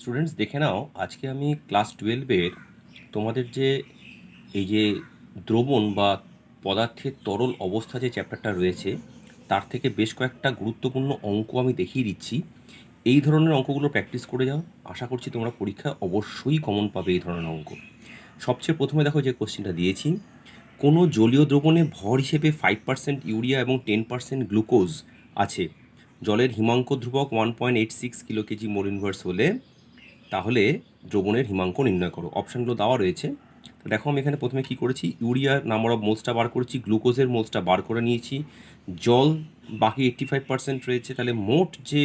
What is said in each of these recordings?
Students দেখে নাও, আজকে আমি ক্লাস টুয়েলভের তোমাদের যে এই যে দ্রবণ বা পদার্থের তরল অবস্থা যে চ্যাপ্টারটা রয়েছে, তার থেকে বেশ কয়েকটা গুরুত্বপূর্ণ অঙ্ক আমি দেখিয়ে দিচ্ছি। এই ধরনের অঙ্কগুলো প্র্যাকটিস করে যাও। আশা করছি তোমরা পরীক্ষায় অবশ্যই কমন পাবে এই ধরনের অঙ্ক। সবচেয়ে প্রথমে দেখো যে কোশ্চেনটা দিয়েছি। কোনো জলীয় দ্রবণে ভর হিসেবে ফাইভ পার্সেন্ট ইউরিয়া এবং টেন পার্সেন্ট গ্লুকোজ আছে। জলের হিমাঙ্ক ধ্রুবক one point eight six kilo kg mole inverse হলে তাহলে দ্রবণের হিমাঙ্ক নির্ণয় করো। অপশানগুলো দেওয়া রয়েছে। দেখো আমি এখানে প্রথমে কী করেছি? ইউরিয়ার নাম্বার অফ মোলসটা বার করেছি, গ্লুকোজের মোলসটা বার করে নিয়েছি। জল বাকি এইট্টি ফাইভ পার্সেন্ট রয়েছে। তাহলে মোট যে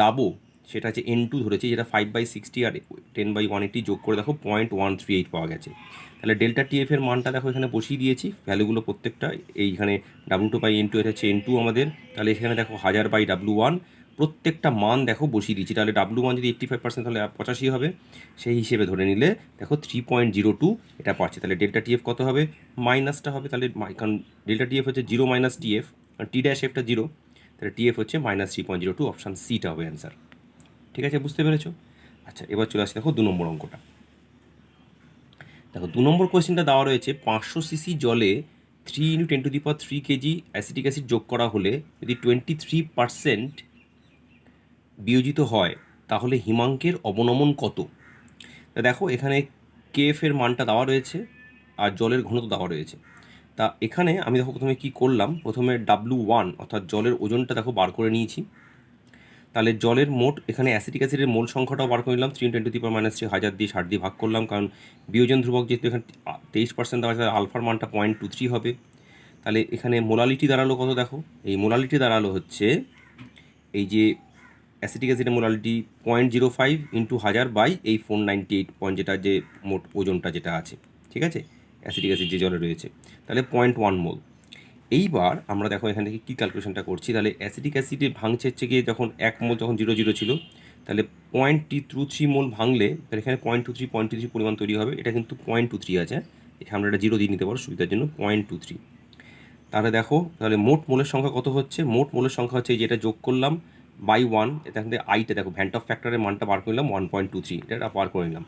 দাবো, সেটা হচ্ছে এন টু ধরেছি, যেটা ফাইভ বাই সিক্সটি আর টেন বাই ওয়ান এইটি যোগ করে দেখো পয়েন্ট ওয়ান থ্রি এইট পাওয়া গেছে। তাহলে ডেল্টা টিএফ এর মানটা দেখো এখানে বসিয়ে দিয়েছি। ভ্যালুগুলো প্রত্যেকটা, এইখানে W two by N two এটা হচ্ছে এন টু আমাদের। তাহলে এখানে দেখো হাজার বাই ডাব্লু ওয়ান প্রত্যেকটা মান দেখো বসিয়ে দিচ্ছি তাহলে ডাব্লু ওয়ান যদি এইট্টি ফাইভ পার্সেন্ট তাহলে পঁচাশি হবে। সেই হিসেবে ধরে নিলে দেখো থ্রি পয়েন্ট জিরো টু এটা পাচ্ছে। তাহলে ডেল্টা টিএফ কত হবে? মাইনাসটা হবে তাহলে কারণ ডেল্টা টিএফ হচ্ছে zero minus TF T dash এফটা zero তাহলে টিএফ হচ্ছে minus three point zero two option সিটা হবে অ্যান্সার ঠিক আছে? বুঝতে পেরেছ? আচ্ছা এবার চলে আসি দেখো দু নম্বর অঙ্কটা। দেখো দু নম্বর কোয়েশ্চেনটা দেওয়া রয়েছে, পাঁচশো সিসি জলে three into ten to the power three kg acetic acid যোগ করা হলে যদি টোয়েন্টি থ্রি পার্সেন্ট বিয়োজিত হয়, তাহলে হিমাঙ্কের অবনমন কত? তা দেখো, এখানে কেএফ এর মানটা দেওয়া রয়েছে আর জলের ঘনত্ব দেওয়া রয়েছে। তা এখানে আমি দেখো প্রথমে কি করলাম, প্রথমে ডাব্লু ওয়ান অর্থাৎ জলের ওজনটা দেখো বার করে নিয়েছি। তাহলে জলের মোট, এখানে অ্যাসিটিক অ্যাসিডের মোল সংখ্যাটাও বার করে নিলাম three twenty three minus three হাজার দিয়ে ষাট দিয়ে ভাগ করলাম, কারণ বিয়োজন ধ্রুবক যেহেতু এখানে তেইশ পার্সেন্ট দেওয়া আছে আলফার মানটা পয়েন্ট টু থ্রি হবে। তাহলে এখানে মোলালিটি দাঁড়াল কত দেখো? এই মোলালিটি দাঁড়াল হচ্ছে, এই যে অ্যাসিটিক অ্যাসিডের molality point zero five into হাজার বাই এই ফোর নাইনটি এইট পয়েন্ট যেটা যে মোট ওজনটা যেটা আছে, ঠিক আছে? অ্যাসিটিক অ্যাসিড যে জলে রয়েছে। তাহলে পয়েন্ট ওয়ান মোল এইবার আমরা দেখো এখান থেকে কী ক্যালকুলেশনটা করছি। তাহলে অ্যাসিটিক অ্যাসিডে ভাঙছে হচ্ছে গিয়ে যখন এক মোল যখন জিরো জিরো ছিল, তাহলে point T two three mole ভাঙলে তাহলে এখানে point two three point two three পরিমাণ তৈরি হবে। এটা কিন্তু পয়েন্ট টু থ্রি আছে। এখানে আমরা এটা জিরো দিয়ে নিতে পারো সুবিধার জন্য পয়েন্ট টু থ্রি তাহলে দেখো, তাহলে মোট মোলের সংখ্যা কত হচ্ছে? মোট মোলের সংখ্যা হচ্ছে যেটা যোগ করলাম। বাই ওয়ান এখান থেকে আইটা দেখো ভ্যান্ট অফ ফ্যাক্টরের মানটা বার করে নিলাম ওয়ান পয়েন্ট টু থ্রি এটা বার করে নিলাম।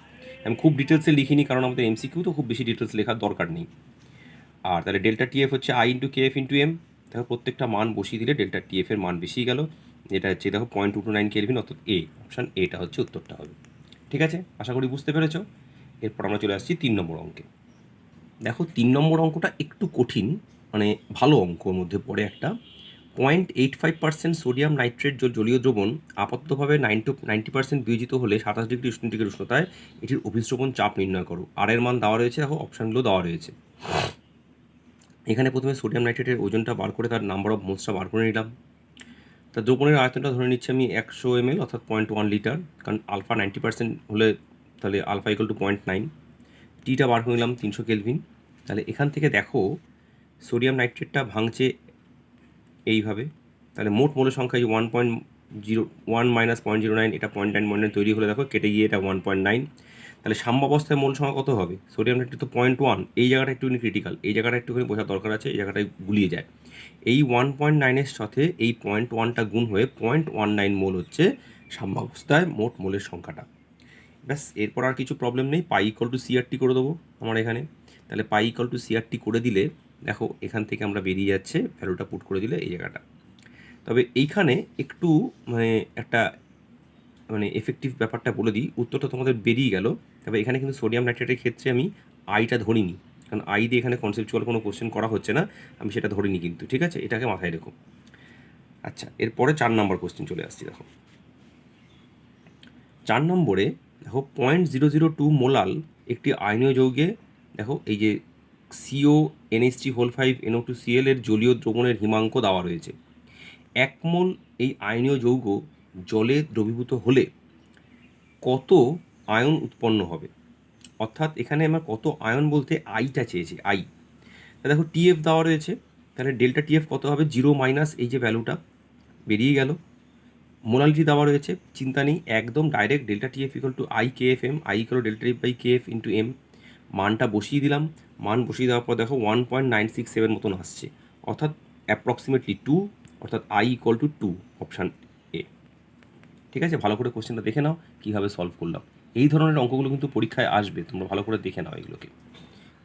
আমি খুব ডিটেলসে লিখিনি, কারণ আমাদের এমসিকিউ তো খুব বেশি ডিটেলস লেখার দরকার নেই। আর তাহলে ডেল্টা টিএফ হচ্ছে I into K F into M দেখো প্রত্যেকটা মান বসিয়ে দিলে ডেল্টা টিএফ এর মান বেশি গেল। এটা হচ্ছে দেখো point two two nine kelvin অর্থাৎ এ অপশান এটা হচ্ছে উত্তরটা হবে। ঠিক আছে? আশা করি বুঝতে পেরেছ? এরপর আমরা চলে আসছি তিন নম্বর অঙ্কে। দেখো তিন নম্বর অঙ্কটা একটু কঠিন মানে ভালো অঙ্কর মধ্যে পড়ে একটা। Point eight five percent sodium nitrate জল জলীয় দ্রবণ আপাতভাবে নাইন টু নাইনটি পার্সেন্ট বিয়োজিত হলে সাতাশ ডিগ্রি উষ্ণ ডিগ্রি উষ্ণতায় এটির অভিস্রবণ চাপ নির্ণয় করো। আর এর মান দেওয়া রয়েছে, দেখো, অপশানগুলো দেওয়া রয়েছে। এখানে প্রথমে সোডিয়াম নাইট্রেটের ওজনটা বার করে তার নাম্বার অফ মোলসটা বার করে নিলাম। তা দ্রবণের আয়তনটা ধরে নিচ্ছি আমি একশো এম এল অর্থাৎ পয়েন্ট ওয়ান লিটার কারণ আলফা নাইনটি পার্সেন্ট হলে তাহলে alpha equal to point nine টিটা বার করে নিলাম তিনশো কেলভিন। তাহলে এখান থেকে দেখো, সোডিয়াম নাইট্রেটটা ভাঙছে এইভাবে। তাহলে মোট মোলের সংখ্যা এই one point zero one minus point zero nine এটা পয়েন্ট নাইন পয়েন্ট নাইন তৈরি হলে দেখো, কেটে গিয়ে এটা ওয়ান পয়েন্ট নাইন তাহলে সাম্যাবস্থায় মোল সংখ্যা কত হবে? সোডিয়াম নাইট্রেট তো পয়েন্ট ওয়ান এই জায়গাটা একটুখানি ক্রিটিক্যাল এই জায়গাটা একটুখানি বোঝার দরকার আছে, এই জায়গাটায় গুলিয়ে যায়। এই ওয়ান পয়েন্ট নাইনের সাথে এই পয়েন্ট ওয়ানটা গুণ হয়ে পয়েন্ট ওয়ান নাইন মোল হচ্ছে সাম্যাবস্থায় মোট মোলের সংখ্যাটা। ব্যাস, এরপর আর কিছু প্রবলেম নেই, পাই ইকল টু সিআরটি করে দেবো আমার এখানে। তাহলে পাই ইকল টু সিআরটি করে দিলে দেখো, এখান থেকে আমরা বেরিয়ে যাচ্ছে ভ্যালুটা পুট করে দিলে এই জায়গাটা। তবে এইখানে একটু মানে একটা মানে এফেক্টিভ ব্যাপারটা বলে দিই। উত্তরটা তোমাদের বেরিয়ে গেল। তবে এখানে কিন্তু সোডিয়াম নাইট্রেটের ক্ষেত্রে আমি আইটা ধরিনি। কারণ আই দিয়ে এখানে কনসেপচুয়াল কোনো কোশ্চেন করা হচ্ছে না। আমি সেটা ধরিনি কিন্তু, ঠিক আছে? এটাকে মাথায় রেখো। আচ্ছা এরপরে চার নম্বর কোশ্চেন চলে আসছি, দেখো। চার নম্বরে, দেখো point zero zero two molal একটি আইনীয় যৌগে, দেখো, এই যে CO NST whole five, NO two CL এর জলীয় দ্রবণের হিমাঙ্ক দেওয়া রয়েছে। এক মোল এই আয়নীয় যৌগ জলে দ্রবীভূত হলে কত আয়ন উৎপন্ন হবে? অর্থাৎ এখানে আমার কত আয়ন বলতে আইটা চেয়েছে আই দেখো টিএফ দেওয়া রয়েছে, তাহলে ডেল্টা টিএফ কত হবে? জিরো মাইনাস এই যে ভ্যালুটা বেরিয়ে গেল। মোলালিটি দেওয়া রয়েছে, চিন্তা নেই, একদম direct delta TF equal to I K F M I equal delta TF by K F into M মানটা বসিয়ে দিলাম। মান বসিয়ে দেওয়ার পর দেখো one point nine six seven মতন আসছে। অর্থাৎ অ্যাপ্রক্সিমেটলি টু অর্থাৎ I equal to two option A ঠিক আছে? ভালো করে কোশ্চেনটা দেখে নাও, কীভাবে সলভ করলাম। এই ধরনের অঙ্কগুলো কিন্তু পরীক্ষায় আসবে, তোমরা ভালো করে দেখে নাও এগুলোকে।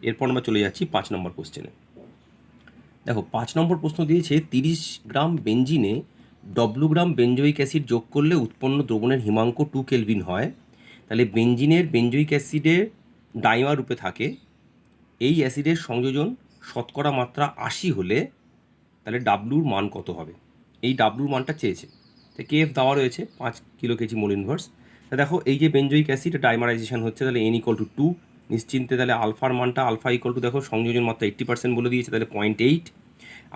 এরপর আমরা চলে যাচ্ছি পাঁচ নম্বর কোশ্চেনে দেখো, পাঁচ নম্বর প্রশ্ন দিয়েছে, তিরিশ গ্রাম বেঞ্জিনে ডব্লু গ্রাম বেঞ্জয়িক অ্যাসিড যোগ করলে উৎপন্ন দ্রবণের হিমাঙ্ক টু কেলভিন হয়। তাহলে বেঞ্জিনের বেঞ্জয়িক অ্যাসিডের ডাইমা রূপে থাকে, এই অ্যাসিডের সংযোজন শতকরা মাত্রা আশি হলে তাহলে ডাব্লুর মান কত হবে? এই ডাব্লুর মানটা চেয়েছে। তো কেএফ দেওয়া রয়েছে পাঁচ কিলো কেজি মোল ইনভার্স তা দেখো, এই যে বেঞ্জয়িক অ্যাসিড ডাইমারাইজেশন হচ্ছে, তাহলে এন ইকল টু টু নিশ্চিন্তে তাহলে আলফার মানটা আলফা ইকল টু দেখো, সংযোজন মাত্রা এইট্টি পার্সেন্ট বলে দিয়েছে, তাহলে পয়েন্ট এইট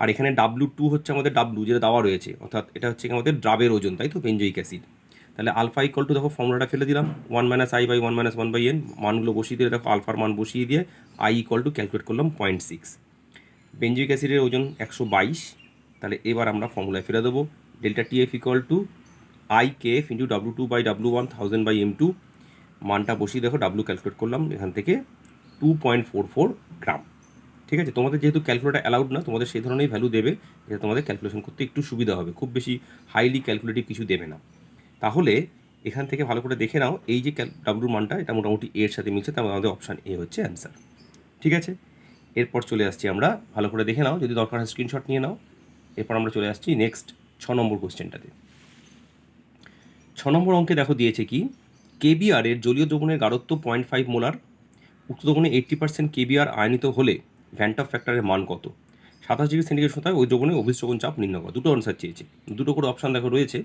আর এখানে ডাব্লু টু হচ্ছে আমাদের ডাব্লু যেটা দেওয়া রয়েছে, অর্থাৎ এটা হচ্ছে আমাদের ড্রাবের ওজন, তাই তো? বেঞ্জয়িক অ্যাসিড তাহলে আলফা ইকল টু দেখো ফর্মুলাটা ফেলে দিলাম। One minus I by one minus one by N মানগুলো বসিয়ে দিয়ে দেখো, আলফার মান বসিয়ে দিয়ে আই ইকল টু ক্যালকুলেট করলাম পয়েন্ট সিক্স বেঞ্জয়িক অ্যাসিডের ওজন একশো বাইশ। তাহলে এবার আমরা ফর্মুলায় ফেলে দেবো। Delta T F equal to I K F into W two by W one thousand by M two মানটা বসিয়ে দেখো ডাব্লু ক্যালকুলেট করলাম এখান থেকে two point four four gram ঠিক আছে? তোমাদের যেহেতু ক্যালকুলেটার অ্যালাউড না, তোমাদের সেই ধরনেরই ভ্যালু দেবে। যেটা তোমাদের ক্যালকুলেশন করতে একটু সুবিধা হবে। খুব বেশি হাইলি ক্যালকুলেটিভ কিছু দেবে না। তাহলে এখান থেকে ভালো করে দেখে নাও এই যে ডাব্লুর মানটা, এটা মোটামুটি এর সাথে মিলছে, তার আমাদের অপশান এ হচ্ছে অ্যান্সার ঠিক আছে? এরপর চলে আসছি আমরা, ভালো করে দেখে নাও, যদি দরকার হয় স্ক্রিনশট নিয়ে নাও। এরপর আমরা চলে আসছি নেক্সট ছ নম্বর কোশ্চেনটাতে ছ নম্বর অঙ্কে দেখো দিয়েছে কি কেবিআর এর জলীয় দ্রবণের গাঢ়ত্ব পয়েন্ট ফাইভ মোলার উক্ত দ্রবণে এইট্টি পার্সেন্ট কেবিআর আয়নিত হলে ভ্যান্টফ ফ্যাক্টরের মান কত? সাতাশ ডিগ্রি সেন্টিগ্রেড শতায় ওই দ্রবণে অভিশ্রবণ চাপ নির্ণয় করা। দুটো আনসার চেয়েছে। দুটো করে অপশান দেখো রয়েছে।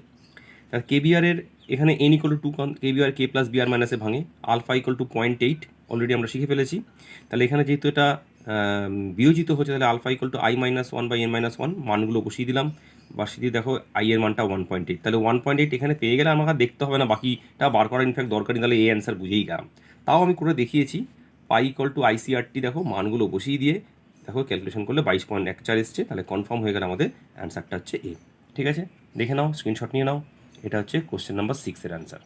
কেবিআরের এখানে N equal to KBr K plus Br মাইনাসে ভাঙে alpha equal to point eight already আমরা শিখে ফেলেছি। তাহলে এখানে যেহেতু এটা বিয়োজিত হচ্ছে, তাহলে alpha equal to I minus one by N minus one মানগুলো বসিয়ে দিলাম। বসিয়ে দিয়ে দেখো আই এর মানটা ওয়ান পয়েন্ট এইট তাহলে ওয়ান পয়েন্ট এইট এখানে পেয়ে গেলে আমাকে দেখতে হবে না, বাকিটা বার করা ইনফ্যাক্ট দরকারি তাহলে এই অ্যান্সার বুঝেই গেলাম। তাও আমি করে দেখিয়েছি পাই ইকল টু আইসিআরটি দেখো, মানগুলো বসিয়ে দিয়ে দেখো ক্যালকুলেশন করলে বাইশ পয়েন্ট এক চার এসছে, তাহলে কনফার্ম হয়ে গেলে আমাদের অ্যান্সারটা হচ্ছে এ ঠিক আছে? দেখে নাও স্ক্রিনশট নিয়ে নাও। এটা হচ্ছে কোশ্চেন নাম্বার সিক্সের অ্যান্সার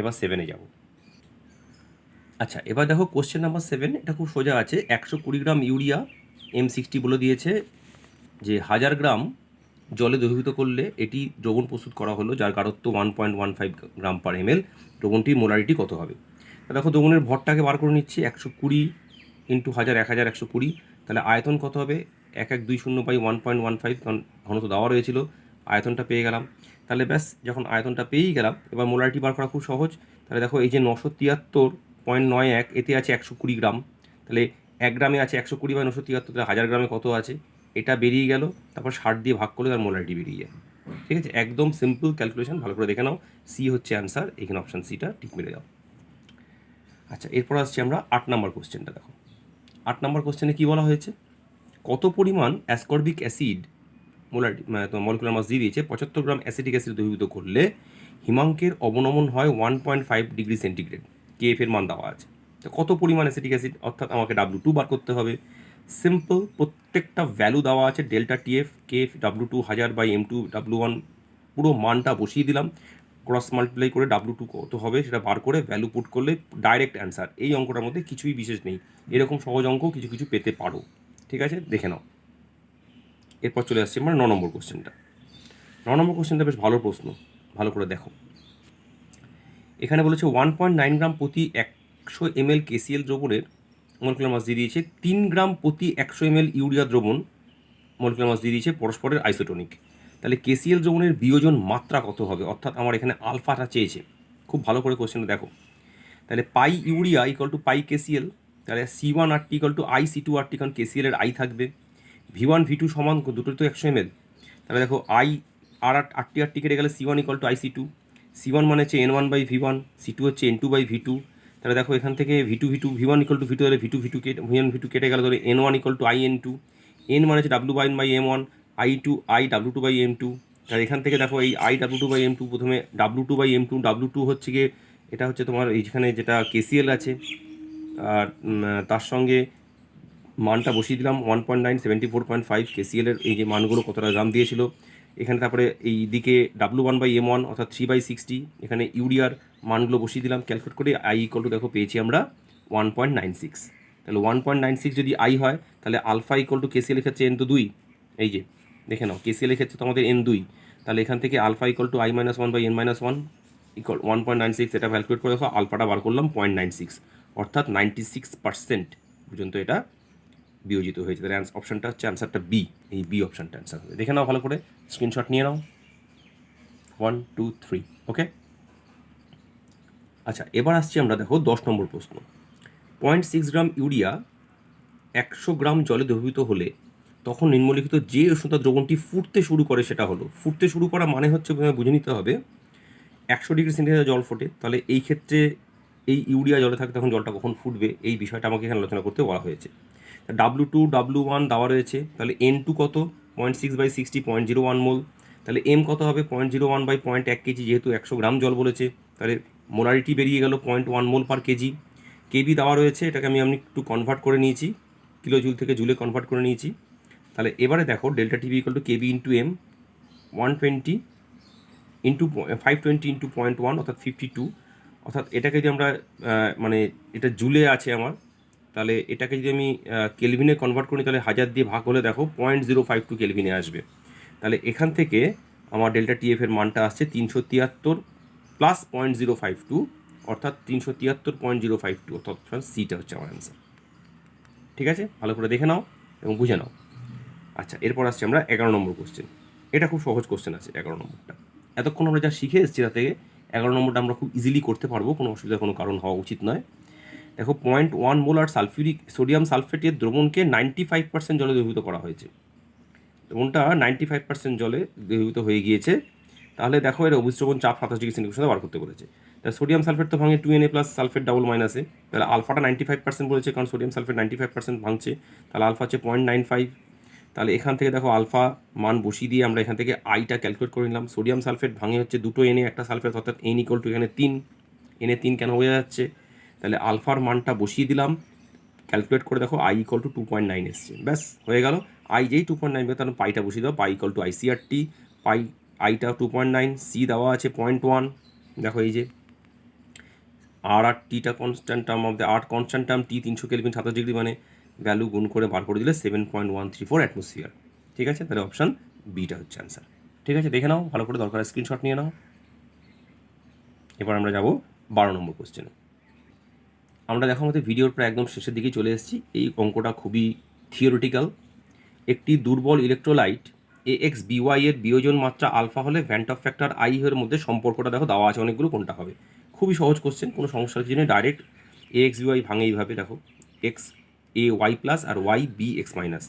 এবার সেভেনে যাব। আচ্ছা এবার দেখো কোশ্চেন নাম্বার সেভেন এটা খুব সোজা আছে। একশো কুড়ি গ্রাম ইউরিয়া এম সিক্সটি বলে দিয়েছে যে হাজার গ্রাম জলে দ্রবীভূত করলে এটি দ্রবণ প্রস্তুত করা হলো, যার গাঢ়ত্ব one point one five gram per M L দ্রবণটির molarity কত হবে? দেখো দ্রবণের ভরটাকে বার করে নিচ্ছি, একশো কুড়ি ইন্টু হাজার, এক হাজার, একশো কুড়ি। তাহলে আয়তন কত হবে? এক এক দুই শূন্য by one point one five ঘনত্ব দেওয়া রয়েছিল, আয়তনটা পেয়ে গেলাম। তাহলে ব্যাস, যখন আয়তনটা পেয়েই গেলাম, এবার মোলারিটি বার করা খুব সহজ। তাহলে দেখো, এই যে নশো তিয়াত্তর পয়েন্ট নয় এক, এতে আছে একশো কুড়ি গ্রাম। তাহলে এক গ্রামে আছে একশো কুড়ি বা নশো তিয়াত্তর, তাহলে হাজার গ্রামে কত আছে? এটা বেরিয়ে গেল, তারপর ষাট দিয়ে ভাগ করলে তার মোলারিটি বেরিয়ে যায়। ঠিক আছে? একদম সিম্পল ক্যালকুলেশন ভালো করে দেখে নাও। সি হচ্ছে অ্যান্সার এখানে অপশান সিটা ঠিক মেরে দাও। আচ্ছা এরপর আসছি আমরা আট নম্বর কোশ্চেনটা দেখো। আট নম্বর কোশ্চেনে কী বলা হয়েছে? কত পরিমাণ অ্যাসকর্বিক অ্যাসিড তোমার মলিকুলার মাস দিয়ে দিয়েছে, পঁচাত্তর গ্রাম অ্যাসিডিক অ্যাসিড দ্রবীভূত করলে হিমাঙ্কের অবনমন হয় one point five degree centigrade K F এর মান দেওয়া আছে। তো কত পরিমাণ অ্যাসিডিক অ্যাসিড অর্থাৎ আমাকে ডাব্লু টু বার করতে হবে। সিম্পল প্রত্যেকটা ভ্যালু দেওয়া আছে delta TF K F W two হাজার by M two W one পুরো মানটা বসিয়ে দিলাম। ক্রস মাল্টিপ্লাই করে ডাব্লু টু কত হবে সেটা বার করে ভ্যালু পুট করলে ডাইরেক্ট অ্যান্সার এই অঙ্কটার মধ্যে কিছুই বিশেষ নেই। এরকম সহজ অঙ্ক কিছু কিছু পেতে পারো। ঠিক আছে? দেখে নাও। এরপর চলে আসছে আমরা ন নম্বর কোশ্চেনটা। ন নম্বর কোশ্চেনটা বেশ ভালো প্রশ্ন, ভালো করে দেখো। এখানে বলেছে ওয়ান পয়েন্ট নাইন গ্রাম প্রতি একশো এম এল কেসিএল দ্রবণের মলিকুলার মাস দিয়ে দিয়েছে তিন গ্রাম প্রতি একশো এম এল ইউরিয়া দ্রবণ মলিকুলার মাস দিয়ে দিয়েছে পরস্পরের আইসোটনিক তাহলে কেসিএল দ্রবণের বিয়োজন মাত্রা কত হবে? অর্থাৎ আমার এখানে আলফাটা চেয়েছে। খুব ভালো করে কোশ্চেনটা দেখো। তাহলে pi urea equal to pi KCl তাহলে C one R T equal to I C two R T কারণ কেসিএল এর আই থাকবে। ভি ওয়ান ভি টু সমান দুটো তো একশো এম তাহলে দেখো আই আর আট আটটি আটটি কেটে গেলে C one equal to I C two C one মানে হচ্ছে N one by V one C two হচ্ছে N two by V two তাহলে দেখো এখান থেকে V two V two V one equal to V two হলে V two V two কেটে V one V two কেটে গেলে ধরে N one equal to I N two N মানে হচ্ছে W by by M one I two I W two by M two আর এখান থেকে দেখো এই I W two by M two প্রথমে W two by M two W two হচ্ছে গিয়ে এটা হচ্ছে তোমার এইখানে যেটা কেসিএল আছে। আর তার সঙ্গে মানটা বসিয়ে দিলাম one point nine seventy four point five কেসিএলের এই যে মানগুলো কতটা দাম দিয়েছিল। এখানে তারপরে এই দিকে W one by M one অর্থাৎ থ্রি বাই সিক্সটি এখানে ইউরিয়ার মানগুলো বসিয়ে দিলাম ক্যালকুলেট করে আই ইকল টু দেখো পেয়েছি আমরা ওয়ান পয়েন্ট নাইন সিক্স তাহলে ওয়ান পয়েন্ট নাইন সিক্স যদি আই হয়, তাহলে আলফা ইকল টু কেসিএল ক্ষেত্রে এন তো দুই। এই যে, দেখে নাও কেসিএল ক্ষেত্রে তো আমাদের এন দুই। তাহলে এখান থেকে alpha equal to I minus one by N minus one equal one point nine six এটা ক্যালকুলেট করে দেখো আলফাটা বার করলাম পয়েন্ট নাইন সিক্স অর্থাৎ নাইনটি সিক্স পার্সেন্ট পর্যন্ত এটা বিয়োজিত হয়েছে। তাহলে অপশানটা হচ্ছে অ্যান্সারটা বি এই বি অপশানটা অ্যান্সার হবে। দেখে নাও ভালো করে স্ক্রিনশট নিয়ে নাও। ওয়ান টু থ্রি ওকে আচ্ছা এবার আসছি আমরা, দেখো, দশ নম্বর প্রশ্ন। পয়েন্ট সিক্স গ্রাম ইউরিয়া একশো গ্রাম জলে দ্রবীভূত হলে তখন নিম্নলিখিত যে উষ্ণতা দ্রবণটি ফুটতে শুরু করে সেটা হলো। ফুটতে শুরু করা মানে হচ্ছে বুঝে নিতে হবে, একশো ডিগ্রি সেন্টিগ্রেড জল ফোটে। তাহলে এই ক্ষেত্রে এই ইউরিয়া জলে থাকে, তখন জলটা কখন ফুটবে, এই বিষয়টা আমাকে এখানে আলোচনা করতে বলা হয়েছে। ডাব্লু টু ডাব্লু ওয়ান দেওয়া রয়েছে, তাহলে এন টু কত? Point six by sixty point zero one mole. তাহলে এম কত হবে? Point zero one by point এক কেজি, যেহেতু একশো গ্রাম জল বলেছে, তাহলে মোলারিটি বেরিয়ে গেল point one mole per KG. KB দেওয়া রয়েছে, এটাকে আমি আমি একটু কনভার্ট করে নিয়েছি কিলো জুল থেকে জুলে কনভার্ট করে নিয়েছি। তাহলে এবারে দেখো delta TV equal to KB into M one twenty into five twenty into point one অর্থাৎ ফিফটি টু অর্থাৎ এটাকে যদি আমরা মানে এটা জুলে আছে আমার তাহলে এটাকে যদি আমি কেলভিনে কনভার্ট করি, তাহলে হাজার দিয়ে ভাগ হলে দেখো পয়েন্ট জিরো ফাইভ টু কেলভিনে আসবে। তাহলে এখান থেকে আমার ডেল্টা টিএফ এর মানটা আসছে তিনশো তিয়াত্তর plus point zero five two অর্থাৎ তিনশো তিয়াত্তর পয়েন্ট জিরো ফাইভ টু অর্থাৎ অপশান সিটা হচ্ছে আমার অ্যান্সার ঠিক আছে? ভালো করে দেখে নাও এবং বুঝে নাও। আচ্ছা এরপর আসছি আমরা এগারো নম্বর কোশ্চেন এটা খুব সহজ কোশ্চেন আছে এগারো নম্বরটা। এতক্ষণ আমরা যা শিখে এসেছি তা থেকে এগারো নম্বরটা আমরা খুব ইজিলি করতে পারব, কোনো অসুবিধার কোনো কারণ হওয়া উচিত নয়। দেখো point one molar sulphuric sodium সালফেটের দ্রবণকে নাইনটি ফাইভ পার্সেন্ট জলে দ্রবীভূত করা হয়েছে। দ্রবণটা নাইনটি ফাইভ পার্সেন্ট জলে দ্রবীভূত হয়ে গিয়েছে। তাহলে দেখো, এর অভিশ্রবণ চাপ সাতাশ ডিগ্রি সেন্টিগ্রেড বার করতে বলেছে। তাহলে সোডিয়াম সালফেট তো ভাঙে two N A plus sulphate double মাইনাসে তাহলে আলফাটা নাইনটি ফাইভ পার্সেন্ট বলেছে, কারণ sodium sulphate ninety five percent ভাঙছে। তাহলে আলফা হচ্ছে পয়েন্ট নাইন ফাইভ তাহলে এখান থেকে দেখো আলফা মান বসিয়ে দিয়ে আমরা এখান থেকে আইটা ক্যালকুলেট করে নিলাম। সোডিয়াম সালফেট ভাঙে হচ্ছে দুটো এনে একটা সালফেট অর্থাৎ এন ইকুয়াল টু এখানে তিন। এনে তিন কেন হয়ে যাচ্ছে? তাহলে আলফার মানটা বসিয়ে দিলাম। ক্যালকুলেট করে দেখো I equal to two point nine এসছে। ব্যাস, হয়ে গেল। আই যেই টু পয়েন্ট নাইন তাহলে পাইটা বসিয়ে দাও। Pi equal to I C R T pi আইটা টু পয়েন্ট নাইন সি দেওয়া আছে পয়েন্ট ওয়ান দেখো এই যে আর আর টিটা constant term of the R T constant term T তিনশো কেলভিন সাতাশ ডিগ্রি মানে ভ্যালু গুণ করে বার করে দিলে seven point one three four atmosphere ঠিক আছে? তাহলে অপশান বিটা হচ্ছে অ্যান্সার ঠিক আছে? দেখে নাও, ভালো করে দরকার স্ক্রিনশট নিয়ে নাও। এবার আমরা যাব বারো নম্বর কোশ্চেনে আমরা দেখো আমাদের ভিডিওর প্রায় একদম শেষের দিকে চলে এসেছি। এই অঙ্কটা খুবই থিওরিটিক্যাল একটি দুর্বল ইলেকট্রোলাইট এ এক্স বিওয়াই এর বিয়োজন মাত্রা আলফা হলে ভ্যান্টফ ফ্যাক্টর আই এর মধ্যে সম্পর্কটা দেখো দেওয়া আছে অনেকগুলো, কোনটা হবে? খুবই সহজ কোশ্চেন কোনো সমস্যার জন্য ডাইরেক্ট এ এক্স বিওয়াই ভাঙে এইভাবে দেখো। এক্স এ ওয়াই প্লাস আর ওয়াই বি এক্স মাইনাস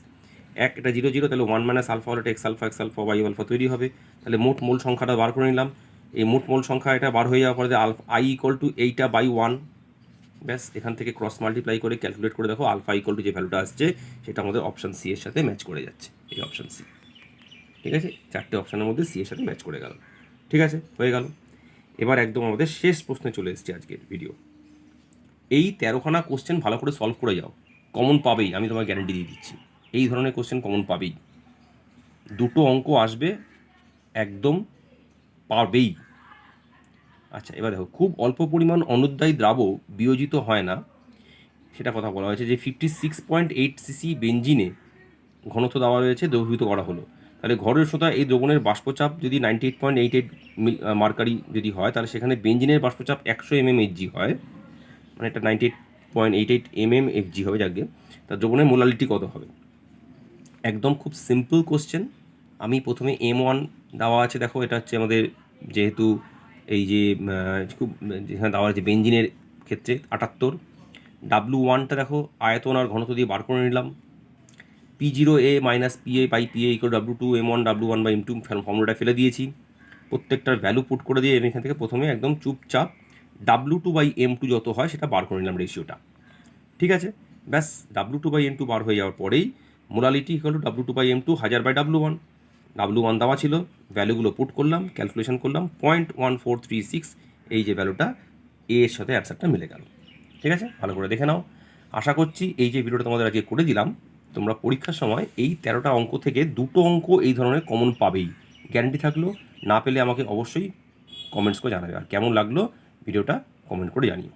এক এটা জিরো জিরো তাহলে ওয়ান মাইনাস আলফা হলে X alpha X alpha Y alpha তৈরি হবে। তাহলে মোট মূল সংখ্যাটা বার করে নিলাম। এই মোট মূল সংখ্যা এটা বার হয়ে যাওয়ার পরে আলফা আই ইকুয়াল টু এইটা বাই ওয়ান ব্যাস, এখান থেকে ক্রস মাল্টিপ্লাই করে ক্যালকুলেট করে দেখো আলফা ইকুয়াল টু যে ভ্যালুটা আসছে, সেটা আমাদের অপশান সি এর সাথে ম্যাচ করে যাচ্ছে, এই অপশান সি ঠিক আছে? চারটে অপশানের মধ্যে সি এর সাথে ম্যাচ করে গেল। ঠিক আছে? হয়ে গেল। এবার একদম আমাদের শেষ প্রশ্নে চলে এসেছি আজকের ভিডিও এই তেরোখানা কোশ্চেন ভালো করে সলভ করে যাও। কমন পাবেই, আমি তোমাকে গ্যারেন্টি দিয়ে দিচ্ছি। এই ধরনের কোশ্চেন কমন পাবেই। দুটো অঙ্ক আসবে, একদম পাবেই। আচ্ছা এবার দেখো, খুব অল্প পরিমাণ অনুদ্দায়ী দ্রাব বিয়োজিত হয় না। সেটা কথা বলা হয়েছে যে fifty six point eight CC বেঞ্জিনে ঘনত্ব দেওয়া রয়েছে, দ্রবীভূত করা হলো। তাহলে ঘরের সোতা এই দ্রবণের বাষ্পচাপ যদি ninety eight point eight eight mercury যদি হয়, তাহলে সেখানে বেঞ্জিনের বাষ্পচাপ একশো এম এম জি হয়। মানে এটা ninety eight point eight eight M M of G হবে যাকে। তার দ্রবণের মোলালিটি কত হবে? একদম খুব সিম্পল কোশ্চেন আমি প্রথমে এম ওয়ান দেওয়া আছে, দেখো, এটা হচ্ছে আমাদের যেহেতু এই যে খুব, যেখানে দেওয়া আছে বেঞ্জিনের ক্ষেত্রে, আটাত্তর। ডাব্লু ওয়ানটা দেখো, আয়তন আর ঘনত্ব দিয়ে বার করে নিলাম। P zero A minus P A by P A equal W two M one W one by M two ফর্মুলাটা ফেলে দিয়েছি। প্রত্যেকটার ভ্যালু পুট করে দিয়ে আমি এখান থেকে প্রথমে একদম চুপচাপ W two by M two যত হয় সেটা বার করে নিলাম রেশিওটা ঠিক আছে? ব্যাস W two by M two বার হয়ে যাওয়ার পরেই molality two W two by M two হাজার by W one W one দেওয়া ছিল ভ্যালুগুলো পুট করলাম ক্যালকুলেশন করলাম point one four three six এই যে ভ্যালুটা এ এর সাথে অ্যান্সারটা মিলে গেল। ঠিক আছে? ভালো করে দেখে নাও। আশা করছি এই যে ভিডিওটা তোমাদের আজকে করে দিলাম, তোমরা পরীক্ষার সময় এই তেরোটা অঙ্ক থেকে দুটো অঙ্ক এই ধরনের কমন পাবেই। গ্যারান্টি থাকল, না পেলে আমাকে অবশ্যই কমেন্টস করে জানাবে। আর কেমন লাগল ভিডিওটা কমেন্ট করে জানিও।